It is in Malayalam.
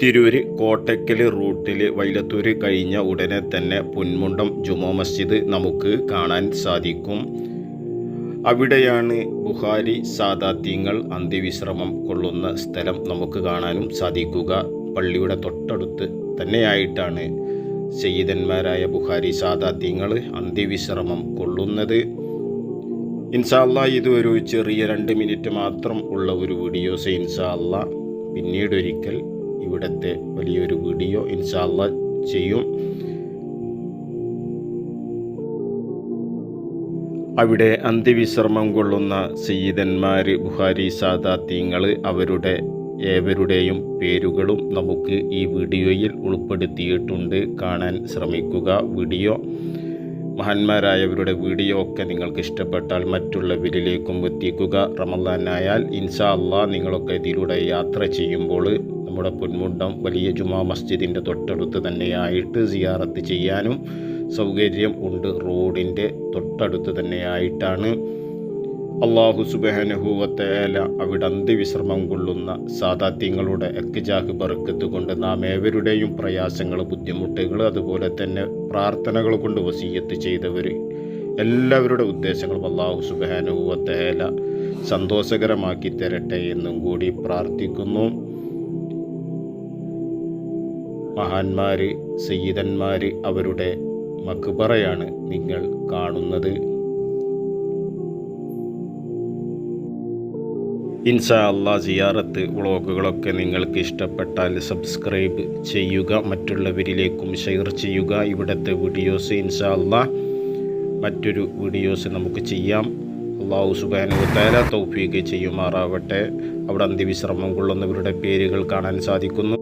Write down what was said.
തിരൂര് കോട്ടക്കൽ റൂട്ടിൽ വൈലത്തൂര് കഴിഞ്ഞ ഉടനെ തന്നെ പൊന്മുണ്ടം ജുമാ മസ്ജിദ് നമുക്ക് കാണാൻ സാധിക്കും. അവിടെയാണ് ബുഹാരി സാദാത്യങ്ങൾ അന്ത്യവിശ്രമം കൊള്ളുന്ന സ്ഥലം നമുക്ക് കാണാനും സാധിക്കുക. പള്ളിയുടെ തൊട്ടടുത്ത് തന്നെയായിട്ടാണ് സയ്യിദന്മാരായ ബുഹാരി സാദാത്യങ്ങൾ അന്ത്യവിശ്രമം കൊള്ളുന്നത്. ഇൻഷാല്ല ഇത് ഒരു ചെറിയ രണ്ട് മിനിറ്റ് മാത്രം ഉള്ള ഒരു വീഡിയോസ് ഇൻഷാല്ല പിന്നീട് ഒരിക്കൽ ഇവിടുത്തെ വലിയൊരു വീഡിയോ ഇൻഷാല്ല ചെയ്യും. അവിടെ അന്ത്യവിശ്രമം കൊള്ളുന്ന സയ്യിദന്മാർ ബുഹാരി സാദാത്യങ്ങൾ അവരുടെ ഏവരുടെയും പേരുകളും നമുക്ക് ഈ വീഡിയോയിൽ ഉൾപ്പെടുത്തിയിട്ടുണ്ട്. കാണാൻ ശ്രമിക്കുക വീഡിയോ. മഹാന്മാരായവരുടെ വീഡിയോ ഒക്കെ നിങ്ങൾക്ക് ഇഷ്ടപ്പെട്ടാൽ മറ്റുള്ളവരിലേക്കും എത്തിക്കുക. റമദാനായാൽ ഇൻഷാ അല്ലാ നിങ്ങളൊക്കെ ഇതിലൂടെ യാത്ര ചെയ്യുമ്പോൾ നമ്മുടെ പൊന്മുണ്ടം വലിയ ജുമാ മസ്ജിദിന്റെ തൊട്ടടുത്ത് തന്നെയായിട്ട് സിയാറത്ത് ചെയ്യാനും സൗകര്യം ഉണ്ട്. റോഡിന്റെ തൊട്ടടുത്ത് തന്നെയായിട്ടാണ് അള്ളാഹു സുബഹനുഹൂവത്തേല അവിടെ അന്ത്യവിശ്രമം കൊള്ളുന്ന സാധാത്യങ്ങളുടെ എക്കജാഹ് ബർക്കത്ത് കൊണ്ട് നാം ഏവരുടെയും പ്രയാസങ്ങൾ ബുദ്ധിമുട്ടുകൾ അതുപോലെ തന്നെ പ്രാർത്ഥനകൾ കൊണ്ട് വസീയത്ത് ചെയ്തവർ എല്ലാവരുടെ ഉദ്ദേശങ്ങളും അള്ളാഹു സുബാനുഭൂവത്തേല സന്തോഷകരമാക്കി തരട്ടെ എന്നും കൂടി പ്രാർത്ഥിക്കുന്നു. മഹാന്മാർ സയ്യിദന്മാർ അവരുടെ മക്ബറയാണ് നിങ്ങൾ കാണുന്നത്. ഇൻഷാ അള്ളാ സിയാറത്ത് വ്ളോഗുകളൊക്കെ നിങ്ങൾക്ക് ഇഷ്ടപ്പെട്ടാൽ സബ്സ്ക്രൈബ് ചെയ്യുക മറ്റുള്ളവരിലേക്കും ഷെയർ ചെയ്യുക. ഇവിടുത്തെ വീഡിയോസ് ഇൻഷാ അള്ളാ മറ്റൊരു വീഡിയോസ് നമുക്ക് ചെയ്യാം. അള്ളാഹു സുബാനുവത്തേല തൗഫീഖ് ചെയ്യുമാറാവട്ടെ. അവിടെ അന്ത്യവിശ്രമം കൊള്ളുന്നവരുടെ പേരുകൾ കാണാൻ സാധിക്കുന്നു.